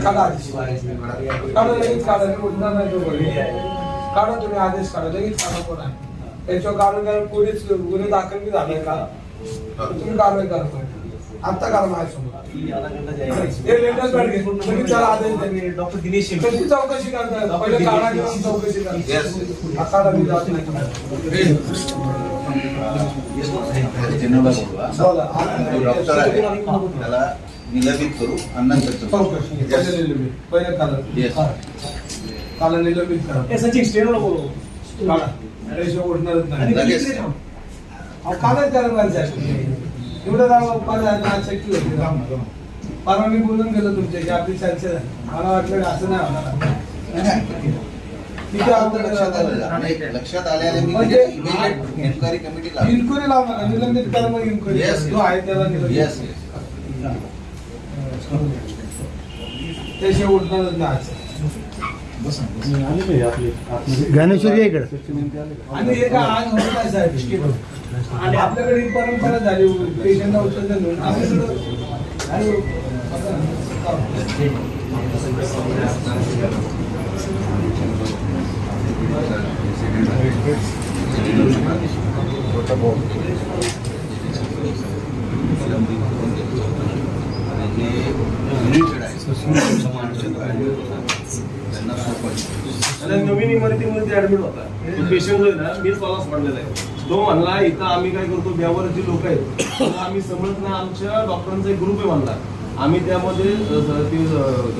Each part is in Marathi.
काढा आदेश काढा लगेच काढा मी उठणार नाही तो घरी. काढा तुम्ही आदेश काढा लगेच काढा कोण आहे त्याच्यावर काढून काय पोलीस गुन्हे दाखल बी झाले का तुम्ही कारवाई करा पण. आत्ता करा माझ्यासमोर डॉक्टर दिनेश. कशी चौकशी करताय चौकशी Yes. करा डॉक्टर आहे त्याला निलंबित करू निलंबित करा सचिन स्टेनला उठणारच नाही कालच एवढं राव परवा मी बोलून गेलो तुमच्या की आपली चर्चा झाली. मला वाटलं असं नाही होणार लक्षात आलं. लक्षात आल्याने म्हणजे- इन्क्वायरी कमिटी लावली इन्क्वायरी लावा ना निलंबित करा मग इन्क्वायरी. जो आहे त्याला निलंबित. येस त्याशिवाय उठणारच नाही ज्ञानेश्वरी आणि हे आज होत साहेब आपल्याकडे ही परंपरा झाली पेशंटला आम्ही सुद्धा- आणि- विलंबित करून देतो. आणि जे related आहे, समांतर आहे, त्यांना सोपं आणि नवीन इमारतीमध्ये ऍडमिट होता. पेशंट जो आहे ना मी स्वतःच पडलेला आहे. तो म्हणला इथं आम्ही काय करतो? ब्यावर जे लोक आहेत आम्ही समजत नाही आमच्या डॉक्टरांचा एक ग्रुप आहे म्हणला. आम्ही त्यामध्ये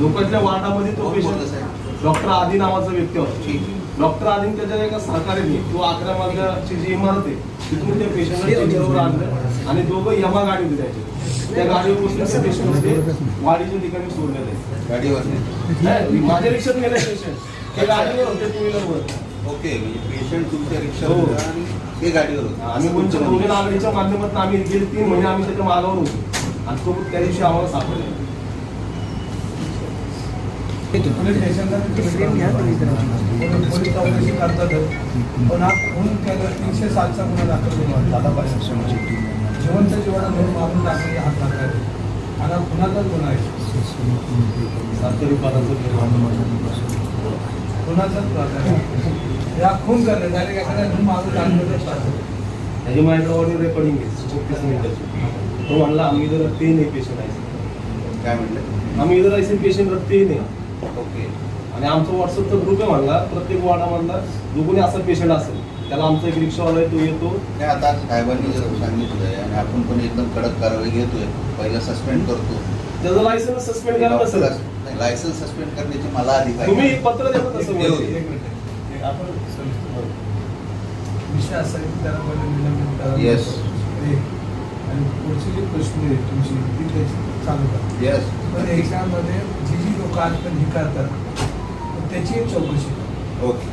लोकांच्या वार्डामध्ये तो पेशंट? डॉक्टर आदी नावाचा व्यक्ती होता. डॉक्टर आदिन त्याच्या एका सहकार्याने तो अकरा मजल्याची जी इमारत आहे तिथून त्या पेशंटला आणलं आणि दोघं यमा गाडी होती त्याची त्या गाडीवर बसून त्या पेशंट होते वाडीच्या ठिकाणी सोडलेले. गाडीवर नाही. नाही, माझ्या रिक्षात गेले पेशंट ते गाडीवर होते टू व्हीलरवर ओके म्हणजे पेशंट तुमच्या रिक्षा हो. आणि ते गाडीवर होते. आम्ही बहुजन आघाडीच्या माध्यमातून आम्ही गेले तीन महिने आम्ही त्याच्या मागावर होतो. आणि तो त्या दिवशी आम्हाला सापडला. पोलीस स्टेशनला पोलीस चौकशी करतातच पण हा तीनशे सातचा गुन्हा दाखल केला झाला पाहिजे जिवंत जीवाला धरून मारून टाकले हात टाकायचे आणि हा गुन्हा आहे सातरी प्रकार आहे या खून करणे डायरेक्ट एखाद्या धरून मारून टाकलं त्याची माझ्याकडे ऑडिओ रेकॉर्डिंग आहे मिनिटाची तो म्हणला आम्ही इधर रखते नाही पेशंट आहे काय म्हटलं आम्ही इधर ऐसे पेशंट रक्ती नाही. ओके आणि आमचा व्हॉट्सअपचा ग्रुप आहे म्हणला प्रत्येक वार्डामधला जो कोणी असा पेशंट असेल त्याला आमचा एक रिक्षावाला आहे तो येतो नाही आता साहेबांनी जर सांगितलंय आणि आपण पण एकदम कडक कारवाई घेतोय पहिला सस्पेंड करतो त्याचं लायसन्स सस्पेंड करायला नसेल लायसन्स सस्पेंड करण्याची मला अधिकार तुम्ही आहे. पत्र देता तसं देऊ. म्हणजे. एक मिनिट आपण सविस्तर विषय असा आहे की त्याला पहिले निलंबित करा Yes. आणि पुढची जी प्रश्न आहे तुमची ती त्याची चालू करा Yes. पण याच्यामध्ये जी लोक हे करतात. तर त्याची एक चौकशी. ओके.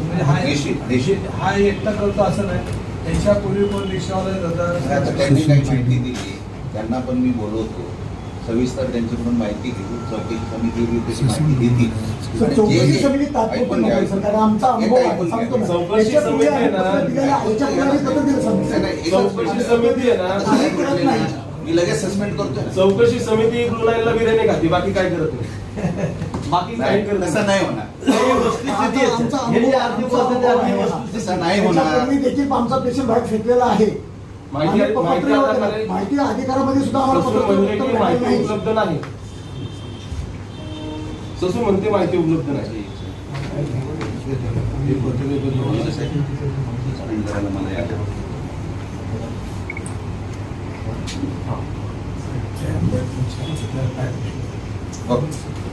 म्हणजे हा निश्चित, निश्चित. हा एकटा करतो असं नाही. त्यांच्या पूर्वी कोण रिक्षावाला आता त्यांनी काही माहिती दिली. त्यांना पण मी बोलवतो. सविस्तर त्यांच्याकडून माहिती घेऊ. चौकशी समिती घेऊ त्याची माहिती देतील सर, आणि जे- चौकशी समिती तात्पुरती ऐकून घ्या. नको सर, कारण आमचा अनुभव आहे, ऐकून घ्या. सांगतो ना. चौकशी समिती आहे ना, आहे, पद्धतीने याच्यापुढे आहे, पद्धतीने सांगतो. नाही, नाही, एक चौकशी समिती आहे ना. मी लगेच सस्पेंड करतो चौकशी समिती ब्लू लाईनला बिर्याणी खाते बाकी काय नाही करत तसं नाही होणार. तसं नाही होणार. त्याच्यापूर्वी देखील आमचा पेशंट बाहेर फेकलेला आहे. माहिती अधिकारामध्ये सुद्धा माहिती नाही. उपलब्ध नाही. ससून म्हणते माहिती उपलब्ध नाही. मला.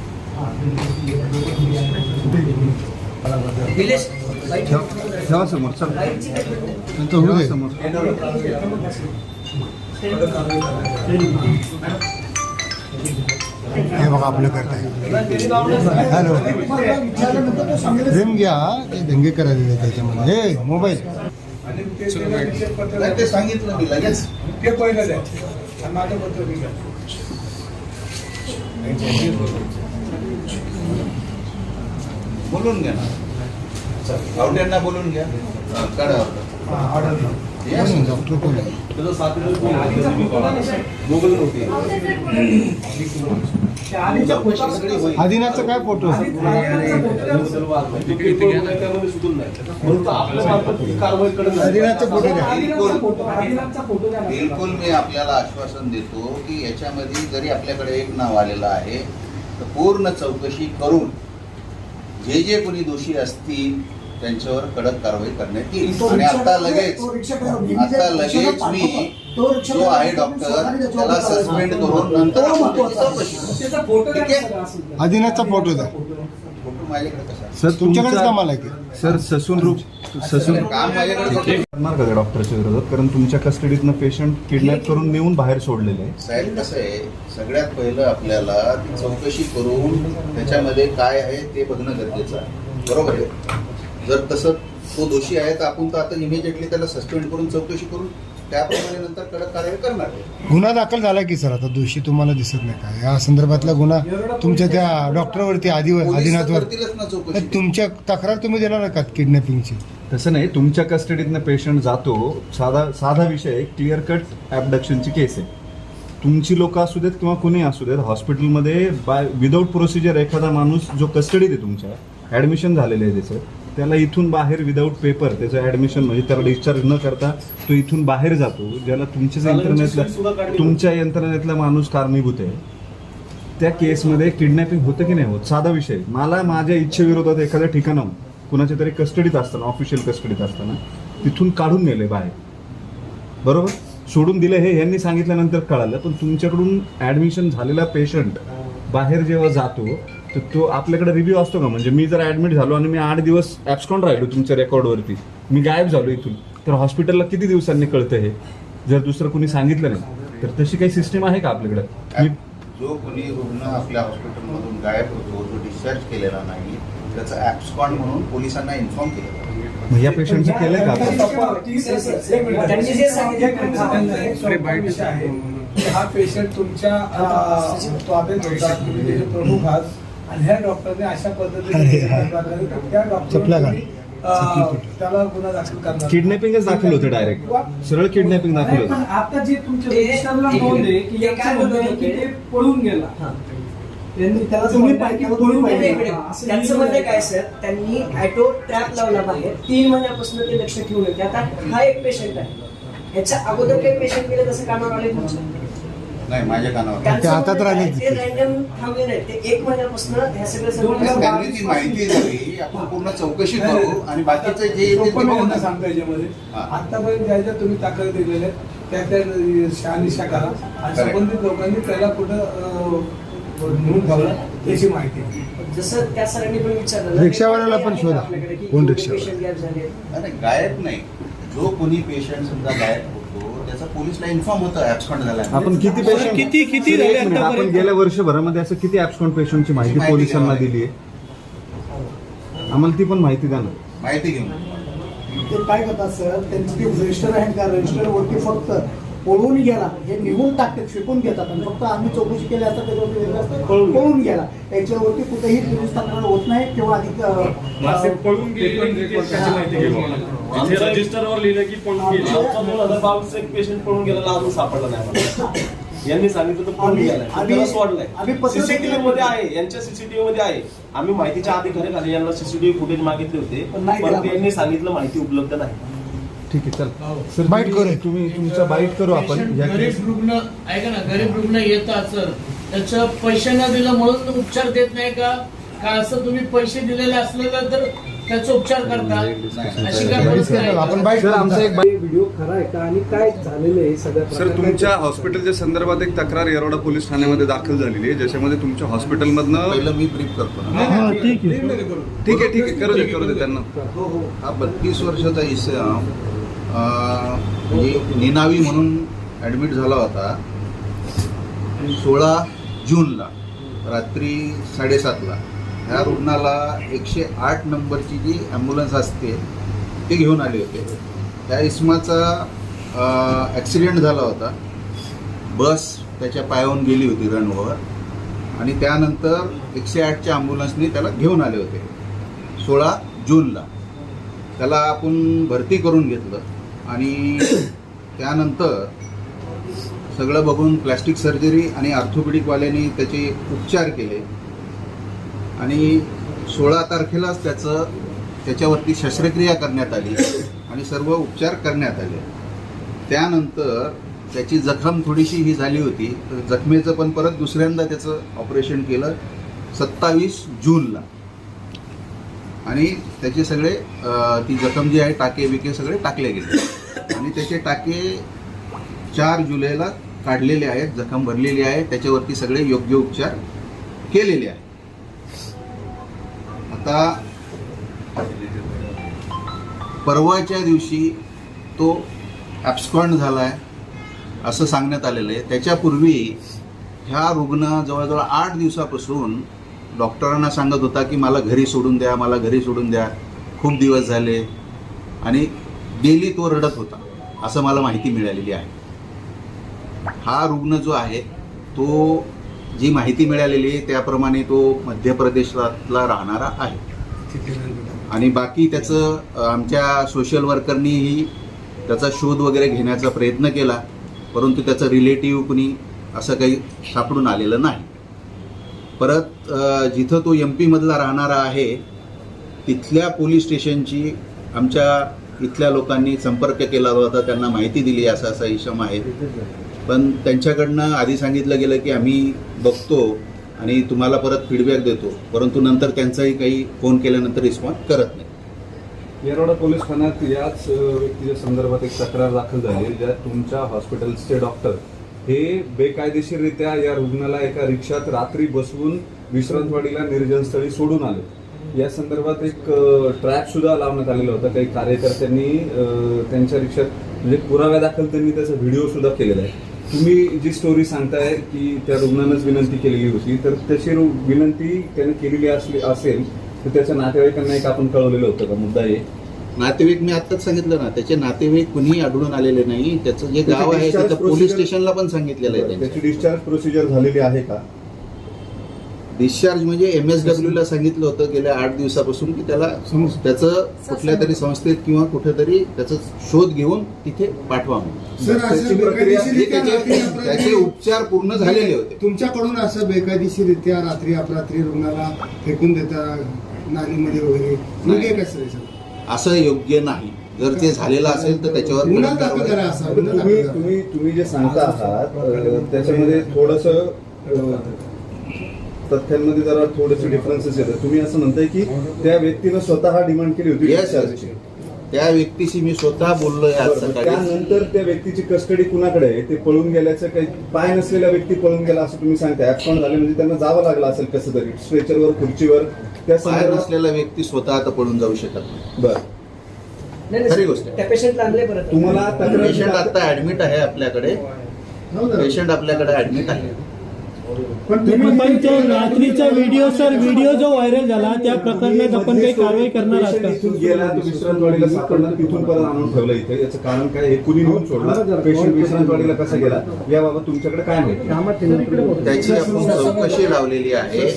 ठेवा समोर चल. नंतर होऊ दे. हे बघा आपलं करताय. हॅलो. फ्रेम घ्या ते दंगे करायला त्याच्यामध्ये. हे मोबाईल. ते सांगितलं मी लगेच. ते पहिलं द्या. आणि माझं पत्र बी द्या बोलून घ्या ना. आवड्यांना बोलून घ्या. काढा. हा आदिनाथचा काय फोटो? आदिनाथचा फोटो द्या. बिलकुल मी आपल्याला आश्वासन देतो की याच्यामध्ये जरी आपल्याकडे एक नाव आलेलं आहे तर पूर्ण चौकशी करून जे जे कोणी दोषी असतील त्यांच्यावर कडक कारवाई करण्यात येईल. आणि आता लगेच आता लगेच मी जो आहे डॉक्टर त्याला सस्पेंड करून नंतर चौकशी फोटो द्या. माझ्याकडे कसा सर तुमच्याकडेच तुमचा कामाला आहे की? सर ससून रूप ससून काम माझ्याकडे होतं. करणार का त्या डॉक्टरच्या विरोधात कारण तुमच्या कस्टडीतनं पेशंट किडनॅप करून नेऊन बाहेर सोडलेले आहे साहेब कसं आहे? सगळ्यात पहिलं आपल्याला ती चौकशी करून त्याच्यामध्ये काय आहे ते बघणं गरजेचं आहे. बरोबर आहे? जर तसं तो दोषी आहे तर आपण तर आता इमिजिएटली त्याला सस्पेंड करून चौकशी करून त्याप्रमाणे नंतर कडक कारवाई करणार आहे. गुन्हा दाखल झाला की सर आता दोषी तुम्हाला दिसत नाही का? या संदर्भातला गुन्हा तुमच्या त्या डॉक्टरवरती तर आदिनाथवर करतीलच ना चौकशी. नाही, तुमच्या तक्रार तुम्ही देणार का किडनॅपिंगची? तसं नाही तुमच्या कस्टडीतनं पेशंट जातो. साधा साधा विषय क्लिअर कट ॲबडक्शनची केस आहे. तुमची लोक असू देत किंवा कुणी असू देत हॉस्पिटलमध्ये बाय विदाऊट प्रोसिजर एखादा माणूस जो कस्टडीत आहे तुमच्या ॲडमिशन झालेलं आहे त्याचं. त्याला इथून बाहेर विदाऊट पेपर त्याचं ॲडमिशन म्हणजे त्याला डिस्चार्ज न करता तो इथून बाहेर जातो ज्याला तुमच्याच सुद्धा यंत्रणेतला. तुमच्या यंत्रणेतला माणूस कारणीभूत आहे. त्या केसमध्ये किडनॅपिंग होतं की नाही होत? साधा विषय. मला माझ्या इच्छेविरोधात एखाद्या ठिकाणाहून कुणाच्या तरी कस्टडीत असताना ऑफिशियल कस्टडीत असताना तिथून काढून नेले बाहेर. बरोबर? सोडून दिलं हे यांनी सांगितल्यानंतर कळालं पण तुमच्याकडून ॲडमिशन झालेला पेशंट बाहेर जेव्हा जातो तर तो आपल्याकडे रिव्ह्यू असतो का? म्हणजे मी जर ॲडमिट झालो आणि मी आठ दिवस ॲब्स्कॉन राहिलो तुमच्या रेकॉर्डवरती मी गायब झालो इथून तर हॉस्पिटलला किती दिवसांनी कळतं हे? जर दुसरं कोणी सांगितलं नाही तर तशी काही सिस्टीम आहे का आपल्याकडे? मी जो कोणी रुग्ण आपल्या हॉस्पिटलमधून गायब होतो जो डिस्चार्ज केलेला नाही त्याचं ॲप्सकॉन म्हणून पोलिसांना इन्फॉर्म केलं या पेशंटचं केलंय का त्यांनी जे सांगितलं हा पेशंट तुमच्या अं, ताब्यात होता तुम्ही त्याचे प्रमुख आहात आणि ह्या डॉक्टरने अशा पद्धतीने त्या त्याला गुन्हा दाखल करणार. किडनॅपिंगच दाखल होतं डायरेक्ट सरळ किडनॅपिंग दाखल होतं. आता जे तुमच्या रजिस्टरला नोंद आहे की ते याचं काय म्हणणं आहे म्हणत की होते? ते पळून गेला. हा. त्यांनी त्याला तुम्ही पाहिजे त्यांचं म्हणणं. काय सर त्यांनी ऍटो ट्रॅप लावला बाहेर. तीन महिन्यापासून ते लक्ष ठेवून येते आता हा एक पेशंट आहे. ह्याच्या अगोदर काही पेशंट गेले तसं कानावर आले तुमच्या? नाही माझ्या कानावर ते हातात म्हणणं राहिले काय, ते तिथे. रॅन्डम थांबले नाही ते एक महिन्यापासून ह्या सगळ्या दोन हजार सगळ्या त्यांनी ती माहिती दिली आपण पूर्ण चौकशी करू आणि बाकीचे जे येतील ते सोपं बघू मी ना. सांगतो याच्यामध्ये. आतापर्यंत ज्या ज्या तुम्ही तक्रार दिलेल्या आहेत, त्या त्या शहानिशा करा आणि. संबंधित लोकांनी त्याला कुठं नेऊन ठेवलं त्याची माहिती. जसं त्या सरांनी पण विचारलं रिक्षावाल्याला पण शोधा. कोण अरे गायब नाही जो कोणी पेशंट समजा गायब पोलिसला इन्फॉर्म होतं ऍब्सकॉन्ड झाला. आपण किती पेशंट किती किती आपण गेल्या वर्षभरामध्ये असं किती ऍब्स्कॉन्ड पेशंटची माहिती माहिती पोलिसांना द्यावी. दिली आहे? आम्हाला ती पण माहिती द्या ना. माहिती घेऊन. ते काय करतात सर? त्यांचं जे रजिस्टर आहे त्या रजिस्टरवरती फक्त पळून गेला. हे निघून टाकतात फेकून घेतात. आणि फक्त आम्ही चौकशी केली असता त्याच्यावरती वेगळं असतं पळून गेला. पळून गेला. त्याच्यावरती कुठेही पोलीस तक्रार होत नाही किंवा अधिक पळून गेले आमच्या रजिस्टरवर लिहिलं की पळून गेले. बावीस एक पेशंट पळून गेलेला अजून सापडला नाही. यांनी सांगितलं तर पळून आम्ही- गेलाय आम्ही- त्याला आम्ही सोडलाय सीसीटीव्ही मध्ये आहे. यांच्या सीसीटीव्ही मध्ये आहे. आम्ही माहितीच्या अधिकारी खाली यांना सीसीटीव्ही फुटेज मागितले होते. पण. त्यांनी सांगितलं माहिती उपलब्ध नाही. ठीक आहे चल. सर बाईट तुम्ही- करूया. तुम्ही तुमचा बाईट करू आपण पेशंट या गरीब रुग्ण ऐका ना गरीब रुग्ण येतात सर. त्याचं पैसे न दिलं म्हणून उपचार देत नाही का? का असं तुम्ही पैसे दिलेले असलेलं तर त्याचा उपचार करता? अशी काय परिस्थिती आहे? का? आपण बाईट सर आमचा एक बाईट व्हिडिओ खरा आहे का? आणि काय झालेलं आहे? सगळ्या सर तुमच्या हॉस्पिटलच्या संदर्भात एक तक्रार येरोडा पोलीस ठाण्यामध्ये दाखल झालेली आहे ज्याच्यामध्ये तुमच्या हॉस्पिटलमधनं पहिलं मी ब्रीफ करतो ना. हा ठीक आहे. ठीक आहे ठीक आहे. करू दे करू दे त्यांना. हा बत्तीस वर्षाचा इसम म्हणजे निनावी म्हणून ॲडमिट झाला होता. सोळा जूनला रात्री साडेसातला ह्या रुग्णाला एकशे आठ नंबरची जी ॲम्ब्युलन्स असते ते घेऊन आले होते. त्या इसमाचा ॲक्सिडेंट झाला होता. बस त्याच्या पायावून गेली होती रनवर आणि त्यानंतर एकशे आठच्या ॲम्ब्युलन्सनी त्याला घेऊन आले होते. सोळा जूनला. त्याला आपण भरती करून घेतलं. आणि त्यानंतर सगळं बघून प्लॅस्टिक सर्जरी आणि आर्थोपेडिकवाल्यांनी त्याचे उपचार केले. आणि सोळा तारखेलाच त्याचं त्याच्यावरती शस्त्रक्रिया करण्यात आली आणि सर्व उपचार करण्यात आले. त्यानंतर त्याची जखम थोडीशी ही झाली होती. तर जखमेचं पण परत दुसऱ्यांदा त्याचं ऑपरेशन केलं सत्तावीस जूनला. आणि त्याचे सगळे ती जखम जी आहे टाके बिके सगळे टाकले गेले. आणि त्याचे टाके चार जुलैला काढलेले आहेत जखम भरलेली आहे. त्याच्यावरती सगळे योग्य उपचार केलेले आहेत. आता परवाच्या दिवशी तो ॲब्स्कॉन्ड झाला आहे असं सांगण्यात आलेलं आहे. त्याच्यापूर्वी ह्या रुग्ण जवळजवळ आठ दिवसापासून डॉक्टरांना सांगत होता की मला घरी सोडून द्या मला घरी सोडून द्या. खूप दिवस झाले. आणि डेली तो रडत होता असं मला माहिती मिळालेली आहे. हा रुग्ण जो आहे तो जी माहिती मिळालेली आहे त्याप्रमाणे तो मध्य प्रदेशातला राहणारा आहे. आणि बाकी त्याचं आमच्या सोशल वर्करनीही त्याचा शोध वगैरे घेण्याचा प्रयत्न केला परंतु त्याचं रिलेटिव्ह कुणी असं काही सापडून आलेलं नाही. परत जिथं तो एम पीमधला राहणारा आहे तिथल्या पोलीस स्टेशनची आमच्या इथल्या लोकांनी संपर्क केला होता त्यांना माहिती दिली असा असा इशम आहे. पण त्यांच्याकडनं आधी सांगितलं गेलं की आम्ही बघतो आणि तुम्हाला परत फीडबॅक देतो. परंतु नंतर त्यांचाही काही फोन केल्यानंतर रिस्पॉन्स करत नाही. येरवडा पोलीस ठाण्यात याच व्यक्तीच्या संदर्भात एक तक्रार दाखल झाली ज्यात तुमच्या हॉस्पिटलचे डॉक्टर हे बेकायदेशीररित्या या रुग्णाला एका रिक्षात रात्री बसवून विश्रांतवाडीला निर्जनस्थळी सोडून आले. या संदर्भात एक ट्रॅप सुद्धा लावण्यात आलेला होता. काही कार्यकर्त्यांनी त्यांच्या रिक्षात म्हणजे पुराव्या दाखल त्यांनी त्याचा व्हिडिओ सुद्धा केलेला आहे. तुम्ही जी स्टोरी सांगताय की त्या रुग्णानंच विनंती केलेली होती तर त्याची रु- विनंती त्याने केलेली असली असेल तर त्याच्या नातेवाईकांना एक आपण कळवलेलं होतं का? मुद्दा हे नातेवाईक मी आत्ताच सांगितलं ना त्याचे नातेवाईक कुणीही आढळून आलेले नाही. त्याचं जे गाव आहे त्याची तिथं पोलीस स्टेशनला पण सांगितलेलं आहे त्याची. डिस्चार्ज प्रोसिजर झालेली आहे का? डिस्चार्ज म्हणजे एम एस ला सांगितलं होतं गेल्या आठ दिवसापासून की त्याला त्याचं कुठल्या तरी संस्थेत किंवा कुठेतरी त्याचा शोध घेऊन तिथे पाठवा म्हणून. त्याची हे उपचार पूर्ण झालेले होते. तुमच्याकडून असं बेकायदेशीरित्या रात्री अपरात्री रुग्णाला फेकून देता नालीमध्ये वगैरे योग्य असं योग्य नाही. जर ते झालेलं असेल तर त्याच्यावर तुम्ही. तुम्ही तुम्ही जे सांगता आहात त्याच्यामध्ये थोडस तथ्यांमध्ये जरा थोडेसे डिफरन्सेस येतात. तुम्ही असं म्हणताय की त्या व्यक्तीनं स्वतः डिमांड केली होती. त्या व्यक्तीशी मी स्वतः बोललोय आज बरं, सकाळी. त्यानंतर त्या व्यक्तीची कस्टडी कुणाकडे आहे? ते पळून गेल्याचं काही पाय नसलेला व्यक्ती पळून गेला असं तुम्ही सांगताय ऍक्सिडेंट झाले? म्हणजे त्यांना जावं लागलं असेल कसं तरी. स्ट्रेचरवर खुर्चीवर त्या संदर्भात नसलेला व्यक्ती स्वतः आता पळून जाऊ शकत नाही. बरं. नाही, खरी नाही गोष्ट आहे. त्या पेशंटला आणले परत. तुम्हाला तक्रार पेशंट आता ऍडमिट आहे आपल्याकडे. हो. पेशंट आपल्याकडे ऍडमिट आहे. पण तुम्ही पण तो रात्रीचा व्हिडिओ सर व्हिडिओ जो व्हायरल झाला त्या प्रकरणात आपण काही कारवाई करणार आहात पेशंट का इथून गेला तो विश्रांतवाडीला सापडला तिथून परत आणून ठेवलं इथे. याचं कारण काय? हे कुणी नेऊन सोडला? पेशंट विश्रांतवाडीला कसा गेला? याबाबत तुमच्याकडे काय माहिती त्याची आपण चौकशी लावलेली आहे.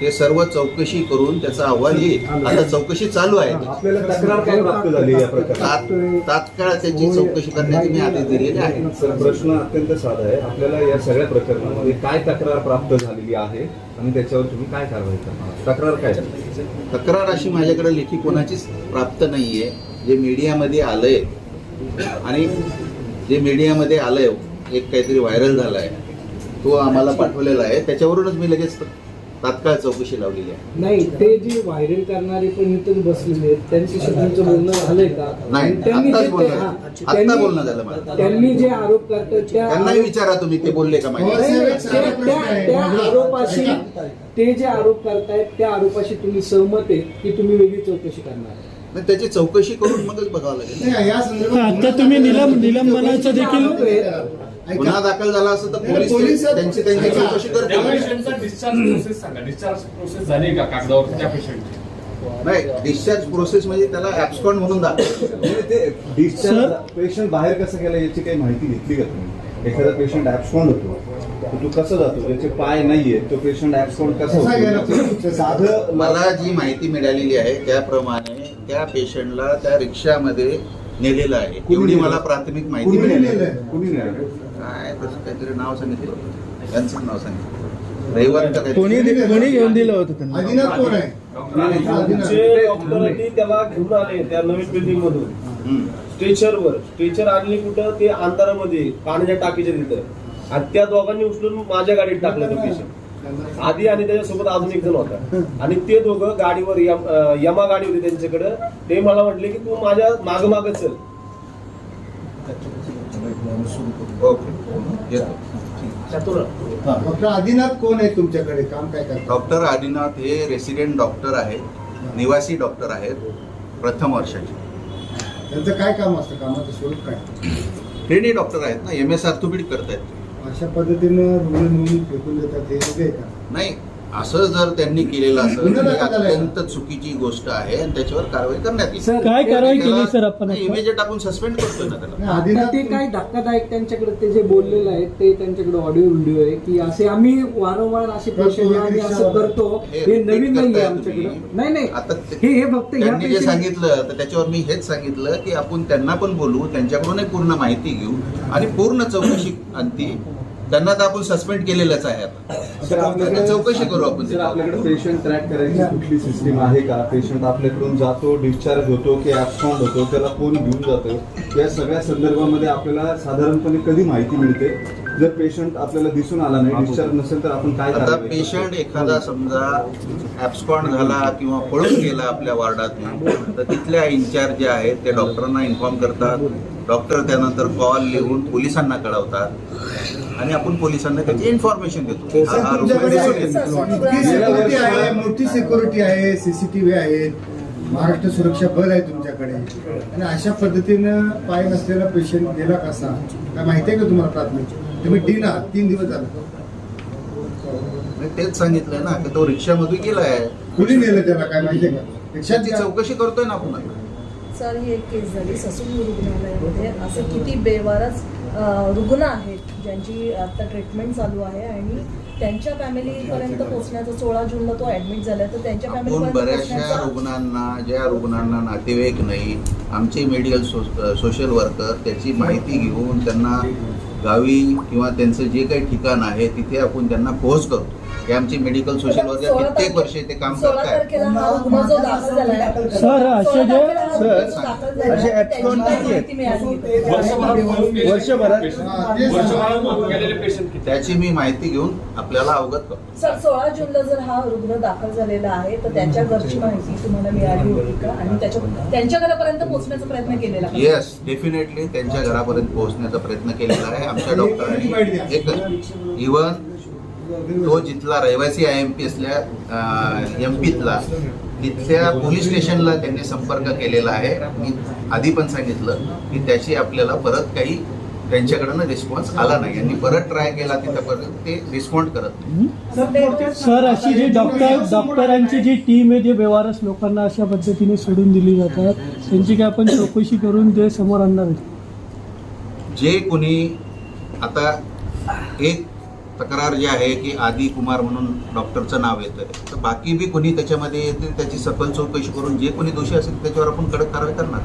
ते सर्व चौकशी करून त्याचा अहवाल येईल. आता चौकशी चालू आहे. आपल्याला तक्रार काय प्राप्त झाली या प्रकरणात? तात- तात्काळ त्याची चौकशी करण्याची मी आदेश दिलेले आहे. सर प्रश्न अत्यंत साधा आहे. आपल्याला या सगळ्या प्रकरणामध्ये काय तक्रार प्राप्त झालेली आहे आणि त्याच्यावर तुम्ही काय कारवाई करणार तक्रार काय आहे? तक्रार अशी माझ्याकडे लेखी कोणाचीच प्राप्त नाहीये. जे मीडियामध्ये आलंय आणि जे मीडियामध्ये आलंय एक काहीतरी व्हायरल झालाय तो आम्हाला पाठवलेला आहे. त्याच्यावरूनच मी लगेच तात्काळ चौकशी लावलेली आहे नाही ते जे व्हायरल करणारे पण इथून बसलेले आहेत तुमचं बोलणं झालंय का नाही, त्यांनी आत्ताच जे- बोलणं हा, झालं. आत्ता त्यांनी- बोलणं झालं मला. त्यांनी जे आरोप करतात त्या त्यांनाही विचारा तुम्ही ते बोलले का माहिती नाही, त्या-. त्या आरोपाशी ते जे आरोप करतायत त्या आरोपाशी तुम्ही सहमत आहे की तुम्ही वेगळी चौकशी करणार आहे? नाही, त्याची चौकशी करून मगच बघावं लागेल नाही, या संदर्भात आता तुम्ही निलंब निलंबनाचं देखील. गुन्हा दाखल झाला असं तर पोलीस पोलीस- त्यांची त्यांची. चौकशी त्या करतील पेशंटचा डिस्चार्ज प्रोसेस सांगा. डिस्चार्ज प्रोसेस झाली का कागदावर त्या पेशंटची नाही डिस्चार्ज प्रोसेस म्हणजे त्याला ऍब्स्कॉन्ड म्हणून दाखव म्हणजे ते डिस्चार्ज पेशंट बाहेर कसं गेला याची काही माहिती घेतली का तुम्ही? एखादा पेशंट ऍब्सकॉन्ड होतो. तो कसं जातो? ज्याचे पाय नाहीये. तो पेशंट ऍब्सकॉन्ड कसा साधं मला जी माहिती मिळालेली आहे त्याप्रमाणे त्या पेशंटला त्या रिक्षामध्ये नेलेलं आहे. कुणी एवढी? मला प्राथमिक माहिती कुणी मिळाली आहे. काय तसं काहीतरी नाव सांगितलं होतं. त्यांचंच नाव सांगितलं काहीतरी. कोणी घेऊन दिलं होतं आदिनाथ कोण आहे आदिनाथ. जे डॉक्टरांनी त्याला घेऊन आले त्या नवीन बिल्डिंग मधून हम्म. स्ट्रेचरवर स्ट्रेचर आणली कुठं ते अंधारामध्ये पाण्याच्या टाकीच्या तिथं आणि त्या दोघांनी उचलून माझ्या गाडीत टाकलं तो पेशंट आधी आणि त्याच्यासोबत अजून एक जण होता आणि ते दोघं गाडीवर यम- अं, यमा गाडी होती त्यांच्याकडं ते मला म्हटले की तू माझ्या माग माग चल ओके येतो डॉक्टर आदिनाथ कोण आहे तुमच्याकडे? काम काय करतात? डॉक्टर आदिनाथ हे रेसिडेंट डॉक्टर आहेत. निवासी डॉक्टर आहेत. प्रथम वर्षाचे. त्यांचं काय काम असतं? कामाचं स्वरूप काय? ट्रेनी डॉक्टर आहेत ना? एम एस ऑर्थोपेडिक करतायत. अशा पद्धतीनं रुग्ण नेऊन फेकून देतात हे? का? नाही. असं जर त्यांनी केलेलं असेल गुन्हा तर ही. अत्यंत चुकीची गोष्ट आहे आणि त्याच्यावर कारवाई करण्यात येईल काय कारवाई केली सर आपण आता? इमेजिएट आपण सस्पेंड करतोय ना त्याला नाही, ते काय धक्कादायक त्यांच्याकडे ते जे बोललेलं आहे ते त्यांच्याकडे ऑडिओ व्हिडिओ आहे की असे आम्ही वारंवार असे आम्ही असं करतो हे हे repeat नवीन नाही करताय आमच्याकडे तुम्ही. नाही नाही आता ते- हे हे फक्त ह्या त्यांनी जे patient- सांगितलं तर त्याच्यावर मी हेच सांगितलं की आपण त्यांना पण बोलू त्यांच्याकडूनही पूर्ण माहिती घेऊ आणि पूर्ण चौकशी अंती त्यांना तर आपण सस्पेंड केलेलंच आहे आता. चौकशी करू आपण आपल्याकडे पेशंट ट्रॅक करायची कुठली सिस्टीम आहे का? पेशंट आपल्याकडून जातो डिस्चार्ज होतो की ऍबस्कॉन्ड होतो त्याला कोण घेऊन जातो. या सगळ्या संदर्भामध्ये आपल्याला साधारणपणे कधी माहिती मिळते? जर पेशंट आपल्याला दिसून आला नाही डिस्चार्ज नसेल तर आपण काय आता? पेशंट एखादा समजा ऍबस्कॉन्ड झाला किंवा पळून गेला आपल्या वार्डातून तर तिथल्या इन्चार्ज जे आहेत ते डॉक्टरांना इन्फॉर्म करतात. डॉक्टर त्यानंतर कॉल लिहून पोलिसांना कळवतात. आणि आपण पोलिसांना त्याची इन्फॉर्मेशन देतो. सिक्युरिटी आहे. मोठी सिक्युरिटी आहे सीसीटीव्ही आहेत महाराष्ट्र सुरक्षा बल आहे तुमच्याकडे. आणि अशा पद्धतीनं पाय नसलेला पेशंट गेला कसा? काय माहिती आहे का तुम्हाला प्राथमिक? तुम्ही डीन आहात तीन दिवस झाले. मी तेच सांगितलंय ना की तो रिक्षामध्ये गेलाय. कुणी नेलं त्याला? काय माहिती आहे का? रिक्षात चौकशी करतोय ना आपण. सर ही एक केस झाली ससून रुग्णालयामध्ये. असे किती बेवारस रुग्ण आहेत. ज्यांची आता ट्रीटमेंट चालू आहे आणि त्यांच्या फॅमिलीपर्यंत पोहोचण्याचा सोळा जूनला तो ऍडमिट झाला तर त्यांच्या फॅमिलीपर्यंत बऱ्याचशा रुग्णांना ज्या रुग्णांना नातेवाईक नाही आमचे मेडिकल सोशल वर्कर त्याची माहिती घेऊन त्यांना गावी किंवा त्यांचं जे काही ठिकाण आहे तिथे आपण त्यांना पोहोच करतो. हे आमचे मेडिकल सोशल वर्कर कित्येक वर्ष ते काम हा दाखल झालाय. सर, असे जे- सर, त्याची वर्षभरात. हा, मी माहिती घेऊन आपल्याला अवगत करतो. सर सोळा जूनला जर हा रुग्ण दाखल झालेला आहे तर त्याच्या घरची माहिती तुम्हाला मिळाली होती का? आणि त्याच्या त्यांच्या घरापर्यंत पोहोचण्याचा प्रयत्न केलेला का? येस डेफिनेटली त्यांच्या घरापर्यंत पोहोचण्याचा प्रयत्न केलेला आहे. आमच्या डॉक्टरांनी एकच. इवन तो जिथला रहिवासी आय एम पी असल्या एम पीतला तिथल्या पोलीस स्टेशनला त्यांनी संपर्क केलेला आहे. मी आधी पण सांगितलं की त्याची आपल्याला परत काही त्यांच्याकडनं रिस्पॉन्स आला नाही. यांनी परत ट्राय केला तिथपर्यंत ते रिस्पॉन्ड करत नाही. सर अशी जी डॉक्टर डॉक्टरांची जी टीम आहे जे बेवारस लोकांना अशा पद्धतीने सोडून दिली जातात त्यांची काय आपण चौकशी करून ते समोर आणणार जे कोणी आता एक तक्रार जी आहे की आदी कुमार म्हणून डॉक्टरचं नाव येतं. तर बाकी बी कोणी त्याच्यामध्ये येते त्याची सखोल चौकशी करून जे कोणी दोषी असेल त्याच्यावर आपण कडक कारवाई करणार.